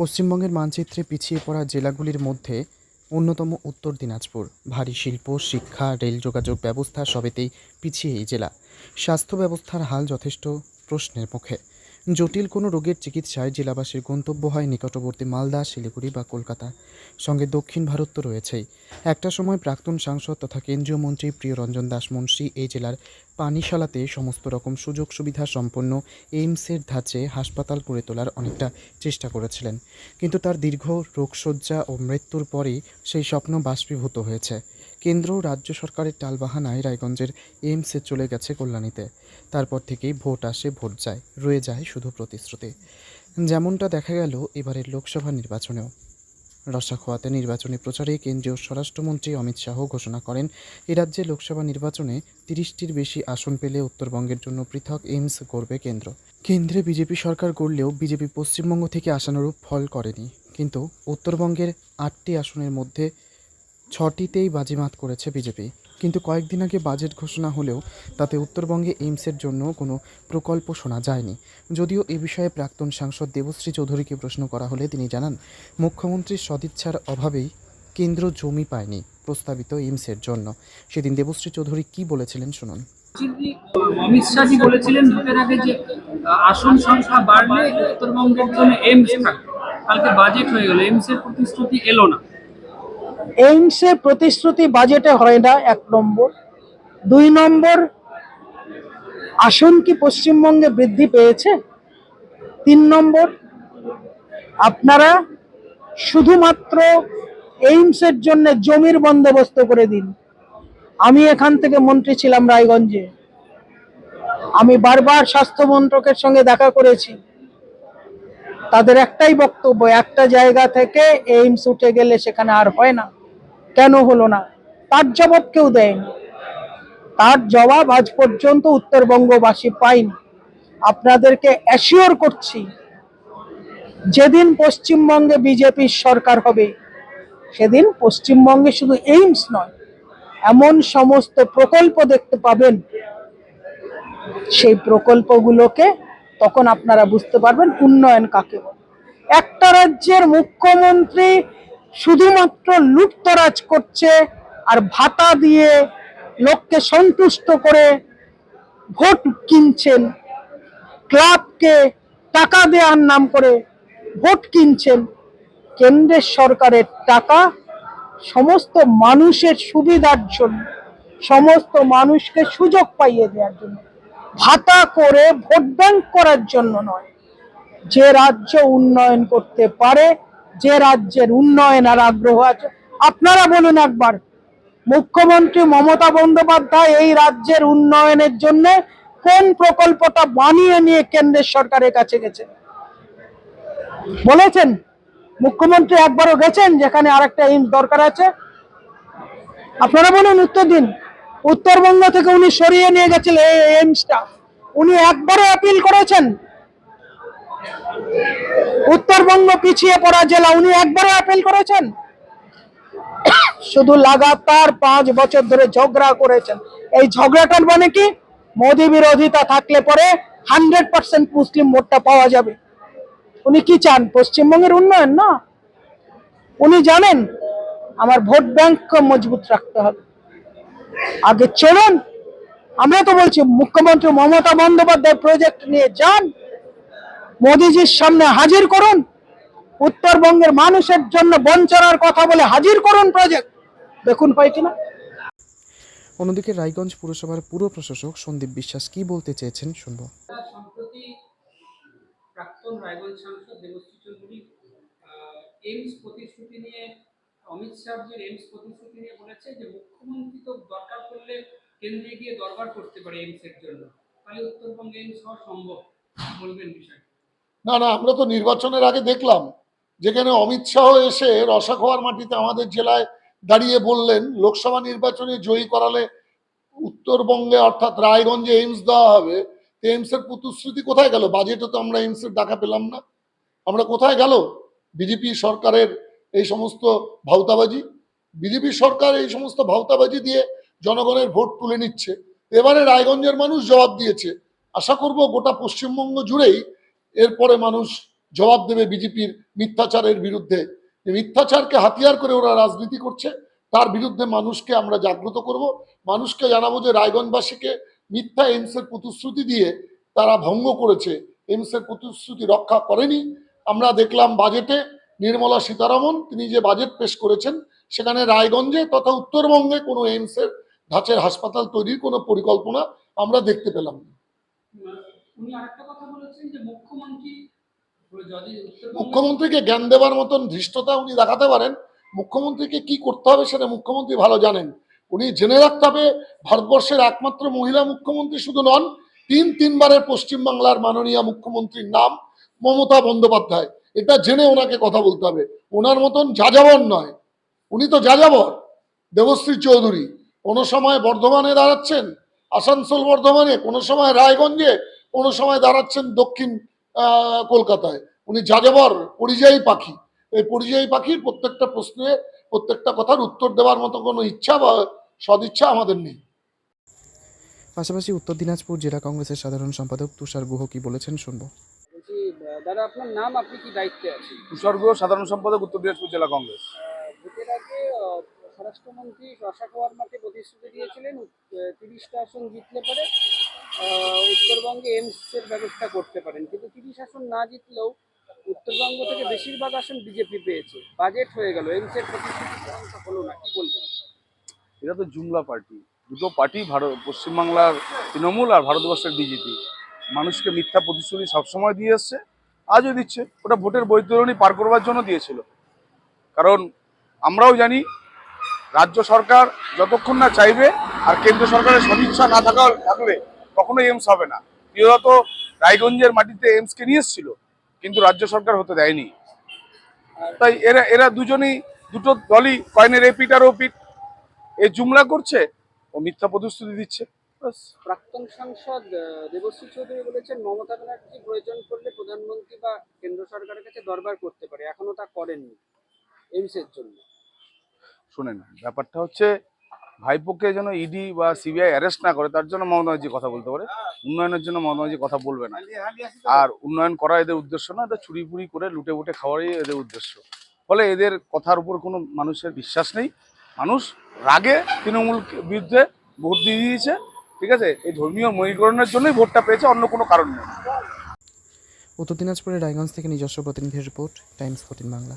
পশ্চিমবঙ্গের মানচিত্রে পিছিয়ে পড়া জেলাগুলির মধ্যে অন্যতম উত্তর দিনাজপুর। ভারী শিল্প, শিক্ষা, রেল যোগাযোগ ব্যবস্থা সবেতেই পিছিয়ে এই জেলা। স্বাস্থ্য ব্যবস্থার হাল যথেষ্ট প্রশ্নের মুখে। জটিল কোনো রোগের চিকিৎসায় জেলাবাসীর গন্তব্য হয় নিকটবর্তী মালদা, শিলিগুড়ি বা কলকাতা। সঙ্গে দক্ষিণ ভারত তো রয়েছেই। একটা সময় প্রাক্তন সাংসদ তথা কেন্দ্রীয় মন্ত্রী প্রিয়রঞ্জন দাস মুন্সি এই জেলার পানিশালাতে সমস্ত রকম সুযোগ সুবিধা সম্পন্ন এইমসের ধাঁচে হাসপাতাল গড়ে তোলার অনেকটা চেষ্টা করেছিলেন। কিন্তু তার দীর্ঘ রোগশয্যা ও মৃত্যুর পরেই সেই স্বপ্ন বাষ্পীভূত হয়েছে। কেন্দ্র ও রাজ্য সরকারের টালবাহানায় রায়গঞ্জের এইমসে চলে গেছে কল্যাণীতে। তারপর থেকেই ভোট আসে, ভোট যায়, রয়ে যায় শুধু প্রতিশ্রুতি। যেমনটা দেখা গেল এবারের লোকসভা নির্বাচনেও। রসাখোয়াতে নির্বাচনী প্রচারে কেন্দ্রীয় স্বরাষ্ট্রমন্ত্রী অমিত শাহ ঘোষণা করেন, এ রাজ্যে লোকসভা নির্বাচনে তিরিশটির বেশি আসন পেলে উত্তরবঙ্গের জন্য পৃথক এইমস করবে কেন্দ্র। কেন্দ্রে বিজেপি সরকার গড়লেও বিজেপি পশ্চিমবঙ্গ থেকে আশানুরূপ ফল করেনি। কিন্তু উত্তরবঙ্গের আটটি আসনের মধ্যে ছটিতেই বাজিমাত করেছে বিজেপি। কিন্তু কয়েকদিন আগে বাজেট ঘোষণা হলেও তাতে উত্তরবঙ্গে এইমসের জন্য কোনো প্রকল্প শোনা যায়নি। যদিও এ বিষয়ে প্রাক্তন সাংসদ দেবশ্রী চৌধুরীকে প্রশ্ন করা হলে তিনি জানান মুখ্যমন্ত্রীর সদিচ্ছার অভাবেই কেন্দ্র জমি পায়নি প্রস্তাবিত এইমসের জন্য। সেদিন দেবশ্রী চৌধুরী কি বলেছিলেন শুনুন। অমিত শাহজি বলেছিলেন ভোটের আগে যে আসন সংখ্যা বাড়লে উত্তরবঙ্গের জন্য এইমস থাকবে। কালকে বাজেট হয়ে গেল এইমস এর প্রতিশ্রুতি এলো না। এইমসে প্রতিশ্রুতি বাজেটে হয় না, এক নম্বর। দুই নম্বর, আসন কি পশ্চিমবঙ্গে বৃদ্ধি পেয়েছে? তিন নম্বর, আপনারা শুধুমাত্র এইমসের জন্য জমির বন্দোবস্ত করে দিন। আমি এখান থেকে মন্ত্রী ছিলাম রায়গঞ্জে। আমি বারবার স্বাস্থ্য মন্ত্রকের সঙ্গে দেখা করেছি। তাদের একটাই বক্তব্য, একটা জায়গা থেকে এইমস উঠে গেলে সেখানে আর হয় না। কেন হলো না? তার জবাব কেউ দেয়নি। তার জবাব আজ পর্যন্ত উত্তরবঙ্গবাসী পায়নি। আপনাদেরকে অ্যাসিওর করছি, যেদিন পশ্চিমবঙ্গে বিজেপির সরকার হবে, সেদিন পশ্চিমবঙ্গে শুধু এইমস নয়, এমন সমস্ত প্রকল্প দেখতে পাবেন। সেই প্রকল্পগুলোকে তখন আপনারা বুঝতে পারবেন উন্নয়ন কাকে একটা রাজ্যের মুখ্যমন্ত্রী শুধুমাত্র লুটতরাজ করছে আর ভাতা দিয়ে লোককে সন্তুষ্ট করে ভোট কিনছেন, ক্লাবকে টাকা দেওয়ার নাম করে ভোট কিনছেন। কেন্দ্রের সরকারের টাকা সমস্ত মানুষের সুবিধার জন্য, সমস্ত মানুষকে সুযোগ পাইয়ে দেওয়ার জন্য, ভাতা করে ভোট ব্যাংক করার জন্য নয়, যে রাজ্য উন্নয়ন করতে পারে যে রাজ্যের উন্নয়ন আর আগ্রহ আছে। আপনারা বলুন একবার, মুখ্যমন্ত্রী মমতা বন্দ্যোপাধ্যায় এই রাজ্যের উন্নয়নের জন্য কোন প্রকল্পটা বানিয়ে নিয়ে কেন্দ্রের সরকারের কাছে গেছে? বলেছেন? মুখ্যমন্ত্রী একবারও গেছেন, যেখানে আরেকটা এইমস দরকার আছে। আপনারা বলুন উত্তর দিন। উত্তরবঙ্গ থেকে উনি সরিয়ে নিয়ে গেছিলেন এই এইমসটা উনি একবারও অ্যাপিল করেছেন। উত্তরবঙ্গ পিছিয়ে পড়া জেলা উনি একবারও অ্যাপিল করেছেন? শুধু লাগাতার পাঁচ বছর ধরে ঝগড়া করেছেন। এই ঝগড়াটার মানে কি? মোদী বিরোধিতা থাকলে পরে হান্ড্রেড পার্সেন্ট মুসলিম ভোটটা পাওয়া যাবে। উনি কি চান? পশ্চিমবঙ্গের উন্নয়ন না? উনি জানেন আমার ভোট ব্যাংক মজবুত রাখতে হবে। আগে চলুন, আমরা তো বলছি মুখ্যমন্ত্রী মমতা বন্দ্যোপাধ্যায় প্রজেক্ট নিয়ে যান। মোদিজির সামনে হাজির করুন। উত্তরবঙ্গের মানুষের জন্য বঞ্চনার কথা বলে হাজির করুন প্রজেক্ট দেখুন হয় কিনা। অন্যদিকে রায়গঞ্জ পুরসভার পুর প্রশাসক সন্দীপ বিশ্বাস কি বলতে চেয়েছেন শুনব। সম্প্রতি প্রাক্তন রায়গঞ্জ সাংসদ দেবশ্রী চৌধুরী এইমস প্রতিশ্রুতি নিয়ে অমিত শাহজির এইমস প্রতিশ্রুতি নিয়ে বলেছে যে মুখ্যমন্ত্রী তো দরকার পড়লে কেন্দ্রে গিয়ে দরবার করতে পারে এইমস এর জন্য। তাহলে উত্তরবঙ্গে এইমস হওয়া সম্ভব বলবেন বিষয়টা? না না, আমরা তো নির্বাচনের আগে দেখলাম, যেখানে অমিত শাহ এসে রসাখোয়ার মাটিতে আমাদের জেলায় দাঁড়িয়ে বললেন, লোকসভা নির্বাচনে জয়ী করালে উত্তরবঙ্গে অর্থাৎ রায়গঞ্জে এইমস দেওয়া হবে, তো এইমস এর প্রতিশ্রুতি কোথায় গেল? বাজেটে তো আমরা এইমস এর ডাকা পেলাম না। আমরা কোথায় গেল? বিজেপি সরকারের এই সমস্ত ভাউতাবাজি বিজেপি সরকার এই সমস্ত ভাউতাবাজি দিয়ে জনগণের ভোট তুলে নিচ্ছে। এবারে রায়গঞ্জের মানুষ জবাব দিয়েছে। আশা করব গোটা পশ্চিমবঙ্গ জুড়েই এরপরে মানুষ জবাব দেবে বিজেপির মিথ্যাচারের বিরুদ্ধে। মিথ্যাচারকে হাতিয়ার করে ওরা রাজনীতি করছে, তার বিরুদ্ধে মানুষকে আমরা জাগ্রত করব। মানুষকে জানাব যে রায়গঞ্জবাসীকে মিথ্যা এমসের প্রতিশ্রুতি দিয়ে তারা ভঙ্গ করেছে। এমসের প্রতিশ্রুতি রক্ষা করেনি। আমরা দেখলাম বাজেটে নির্মলা সীতারামন, তিনি যে বাজেট পেশ করেছেন, সেখানে রায়গঞ্জে তথা উত্তরবঙ্গে কোনো এইমসের ধাঁচের হাসপাতাল তৈরির কোনো পরিকল্পনা আমরা দেখতে পেলাম না। মুখ্যমন্ত্রীকে জ্ঞান দেবার মতন ধৃষ্টতা উনি দেখাতে পারেন। মুখ্যমন্ত্রীকে কি করতে হবে সেটা মুখ্যমন্ত্রী ভালো জানেন। উনি জেনে রাখতে হবে, ভারতবর্ষের একমাত্র মহিলা মুখ্যমন্ত্রী শুধু নন, তিন তিনবারের পশ্চিমবাংলার মাননীয় মুখ্যমন্ত্রীর নাম মমতা বন্দ্যোপাধ্যায়। এটা জেনে ওনাকে কথা বলতে হবে। ওনার মতন যাযাবর নয়। উনি তো যাযাবর। দেবশ্রী চৌধুরী। কোনো সময় বর্ধমানে দাঁড়াচ্ছেন? আসানসোল বর্ধমানে? কোনো সময় রায়গঞ্জে? কোনো সময় দাঁড়াচ্ছেন দক্ষিণ কলকাতায়। উনি যাযাবর পরিযায়ী পাখি। এই পরিযায়ী পাখির প্রত্যেকটা প্রশ্নে প্রত্যেকটা কথার উত্তর দেওয়ার মতো কোনো ইচ্ছা বা সদিচ্ছা আমাদের নেই। পাশাপাশি উত্তর দিনাজপুর জেলা কংগ্রেসের সাধারণ সম্পাদক তুষার গুহ কি বলেছেন? শুনব। বলছি দাদা আপনার নাম? আপনি কি দায়িত্বে আছেন? তুষার্গ সাধারণ সম্পাদক উত্তর দিনাজপুর জেলা কংগ্রেস। ভোটের আগে স্বরাষ্ট্রমন্ত্রী রসা খাওয়ার মাঠে প্রতিশ্রুতি দিয়েছিলেন তিরিশটা আসন জিতলে পরে উত্তরবঙ্গে এমস এর ব্যবস্থা করতে পারেন। কিন্তু তিরিশ আসন না জিতলেও উত্তরবঙ্গ থেকে বেশিরভাগ আসন বিজেপি পেয়েছে। বাজেট হয়ে গেল এমস এর প্রতিশ্রুতি হলো না, কি এটা তো জুমলা পার্টি। দুটো পার্টি ভারত পশ্চিমবাংলার তৃণমূল আর ভারতবর্ষের বিজেপি। মানুষকে মিথ্যা প্রতিশ্রুতি সবসময় দিয়ে এসছে, আজও দিচ্ছে। ওটা ভোটের বৈতরণী পার করবার জন্য দিয়েছিল। কারণ আমরাও জানি, রাজ্য সরকার যতক্ষণ না চাইবে আর কেন্দ্র সরকারের সদিচ্ছা না থাকা থাকলে কখনোই এমস হবে না। বিগত রায়গঞ্জের মাটিতে এমসকে নিয়ে এসেছিল কিন্তু রাজ্য সরকার হতে দেয়নি। তাই এরা এরা দুজনেই দুটো দলই কয়েনের এপিট আর ওপিট এ জুমলা করছে ও মিথ্যা প্রতিশ্রুতি দিচ্ছে। প্রাক্তন সাংসদ দেবশ্রী চৌধুরী বলেছেন মমতা ব্যানার্জি প্রয়োজন পড়লে প্রধানমন্ত্রী বা কেন্দ্র সরকারের কাছে দরবার করতে পারে। এখনও তা করেননি এইমস এর জন্য। শুনেন ব্যাপারটা হচ্ছে ভাইপোকে যেন ইডি বা সিবিআই অ্যারেস্ট না করে, তার জন্য মমতা কথা বলতে পারে। উন্নয়নের জন্য মমতা কথা বলবে না। আর উন্নয়ন করা এদের উদ্দেশ্য না, এদের চুরি ফুরি করে, লুটে বুটে খাওয়ারই এদের উদ্দেশ্য। ফলে এদের কথার উপর কোনো মানুষের বিশ্বাস নেই। মানুষ রাগে তৃণমূল বিরুদ্ধে ভোট দিয়ে দিয়েছে, ঠিক আছে? এই ধর্মীয় মহিকরণের জন্যই ভোটটা পেয়েছে, অন্য কোনো কারণ নেই। উত্তর দিনাজপুরের রায়গঞ্জ থেকে নিজস্ব প্রতিনিধির রিপোর্ট, টাইমস ফোর্টিন বাংলা।